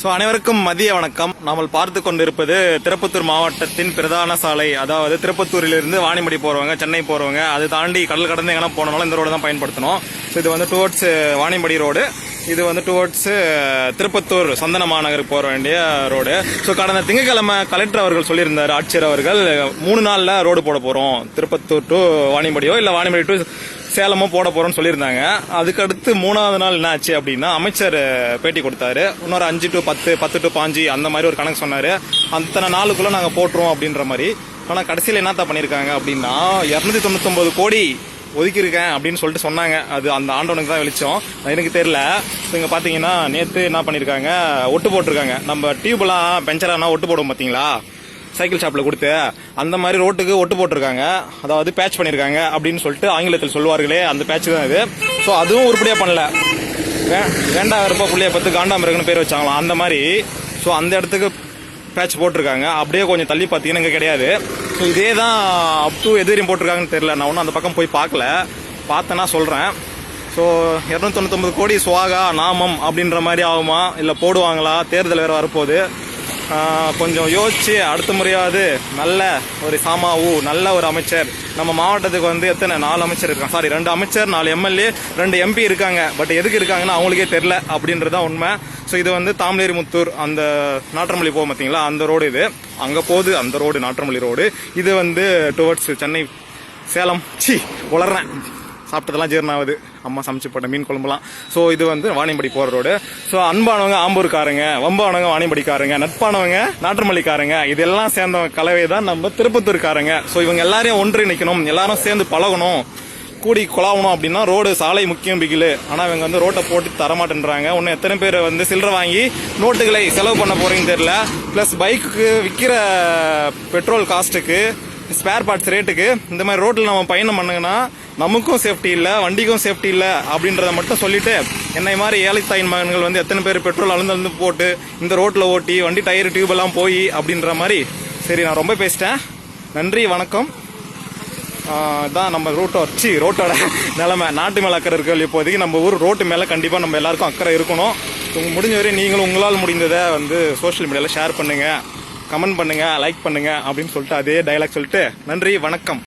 So அனைவருக்கும் மதிய வணக்கம். நாமல் பார்த்து கொண்டிருப்பது திருப்பத்தூர் மாவட்டத்தின் பிரதான சாலை. அதாவது திருப்பத்தூரிலிருந்து வாணிமடி போறவங்க சென்னை போறவங்க அது தாண்டி கடல் கடந்து எங்கன்னா போனாலும் இந்த ரோடு தான் பயன்படுத்தணும். ஸோ இது வந்து டுவர்ட்ஸ் வாணிமடி ரோடு. இது வந்து டுவர்ட்ஸ் திருப்பத்தூர் சந்தன மாநகருக்கு போற வேண்டிய ரோடு ஸோ கடந்த திங்கட்கிழமை கலெக்டர் அவர்கள் சொல்லியிருந்தார் ஆட்சியர் அவர்கள் மூணு நாளில் ரோடு போட போகிறோம் திருப்பத்தூர் டு வாணிமடியோ இல்லை வாணிமடி டு சேலமோ போட போகிறோம்னு சொல்லியிருந்தாங்க. அதுக்கடுத்து மூணாவது நாள் என்ன ஆச்சு அப்படின்னா அமைச்சர் பேட்டி கொடுத்தாரு. இன்னொரு அஞ்சு டு பத்து பத்து டு பாஞ்சு அந்த மாதிரி ஒரு கணக்கு சொன்னார். அத்தனை நாளுக்குள்ளே நாங்கள் போட்டுருவோம் அப்படின்ற மாதிரி. ஆனால் கடைசியில் என்னத்தா பண்ணியிருக்காங்க அப்படின்னா இரநூத்தி தொண்ணூத்தொம்பது கோடி ஒதுக்கியிருக்கேன் அப்படின்னு சொல்லிட்டு சொன்னாங்க. அது அந்த ஆண்டவனுக்கு தான் வெளிச்சம். அது எனக்கு தெரியல. இங்கே பார்த்தீங்கன்னா நேற்று என்ன பண்ணியிருக்காங்க ஒட்டு போட்டிருக்காங்க. நம்ம டியூப்லாம் பெஞ்சரானா ஒட்டு போடுவோம் பார்த்தீங்களா சைக்கிள் ஷாப்பில் கொடுத்து அந்த மாதிரி ரோட்டுக்கு ஒட்டு போட்டிருக்காங்க. அதாவது பேட்ச் பண்ணியிருக்காங்க அப்படின்னு சொல்லிட்டு ஆங்கிலத்தில் சொல்லுவார்களே அந்த பேட்ச் தான் இது. ஸோ அதுவும் உருப்படியாக பண்ணல. வே- வேண்டாம் இருப்பா பிள்ளைய பத்து காண்டாமிருக்குன்னு பேர் வச்சாங்களாம். அந்த மாதிரி ஸோ அந்த இடத்துக்கு பேட்ச் போட்டிருக்காங்க. அப்படியே கொஞ்சம் தள்ளி பார்த்தீங்கன்னா இங்கே கிடையாது. ஸோ இதே தான் அப் டூ எது வரையும் போட்டிருக்காங்கன்னு தெரியல. நான் ஒன்றும் அந்த பக்கம் போய் பார்க்கல. பார்த்தேன்னா சொல்கிறேன் ஸோ இரநூத்தொண்ணூத்தொம்பது கோடி சுவாகா நாமம் அப்படின்ற மாதிரி ஆகுமா? இல்லை போடுவாங்களா? தேர்தல் வேறு வரப்போகுது. கொஞ்சம் யோசிச்சு அடுத்த முறையாவது நல்ல ஒரு சாமாவு நல்ல ஒரு அமைச்சர். நம்ம மாவட்டத்துக்கு வந்து எத்தனை? நாலு அமைச்சர் இருக்காங்க. சாரி ரெண்டு அமைச்சர் நாலு எம்எல்ஏ ரெண்டு எம்பி இருக்காங்க. பட் எதுக்கு இருக்காங்கன்னா அவங்களுக்கே தெரில அப்படின்றதான் உண்மை. ஸோ இது வந்து தாமலேரி முத்தூர் அந்த நாட்டமல்லி போகும் பார்த்தீங்களா அந்த ரோடு இது. அங்கே போகுது அந்த ரோடு நாற்றமல்லி ரோடு இது வந்து டுவர்ட்ஸ் சென்னை சேலம். சி வளர்றேன். சாப்பிட்டதெல்லாம் ஜீரணம் ஆகுது அம்மா சமைச்சு போட்ட மீன் குழம்புலாம். ஸோ இது வந்து வாணியம்படி போகிற ரோடு ஸோ அன்பானவங்க ஆம்பூர்காரங்க வம்பானவங்க வாணியம்படிக்காரங்க நட்பானவங்க நாட்டுமல்லிக்காரங்க இதெல்லாம் சேர்ந்த கலவை தான் நம்ம திருப்பத்தூர்காரங்க. ஸோ இவங்க எல்லாரையும் ஒன்றிணைக்கணும். எல்லாரும் சேர்ந்து பழகணும். கூடி குழாவணும் அப்படின்னா ரோடு சாலை முக்கியம் பிகிலு. ஆனால் இவங்க வந்து ரோட்டை போட்டு தரமாட்டேன்றாங்க. இன்னும் எத்தனை பேர் வந்து சில்லறை வாங்கி நோட்டுகளை செலவு பண்ண போகிறீங்கன்னு தெரியல. ப்ளஸ் பைக்கு விற்கிற பெட்ரோல் காஸ்ட்டுக்கு ஸ்பேர் பார்ட்ஸ் ரேட்டுக்கு இந்த மாதிரி ரோட்டில் நம்ம பயணம் பண்ணுங்கன்னா நமக்கும் சேஃப்டி இல்லை வண்டிக்கும் சேஃப்டி இல்லை அப்படின்றத மட்டும் சொல்லிட்டு என்னை மாதிரி ஏழைத்தாயின் மகன்கள் வந்து எத்தனை பேர் பெட்ரோல் அளந்து அளந்து போட்டு இந்த ரோட்டில் ஓட்டி வண்டி டயர் டியூப் எல்லாம் போய் அப்படின்ற மாதிரி சரி நான் ரொம்ப பேசிட்டேன். நன்றி வணக்கம். தான் நம்ம ரூட்டோ சி ரோட்டோட நிலைமை. நாட்டு மேலே அக்கறை இருக்கிறது இப்போதைக்கு நம்ம ஊர் ரோட்டு மேலே கண்டிப்பாக நம்ம எல்லாருக்கும் அக்கறை இருக்கணும். உங்க முடிஞ்ச வரை நீங்களும் உங்களால் முடிந்ததை வந்து சோஷியல் மீடியாவில் ஷேர் பண்ணுங்கள் கமெண்ட் பண்ணுங்கள் லைக் பண்ணுங்கள் அப்படின்னு சொல்லிட்டு அதே டைலாக் சொல்லிட்டு நன்றி வணக்கம்.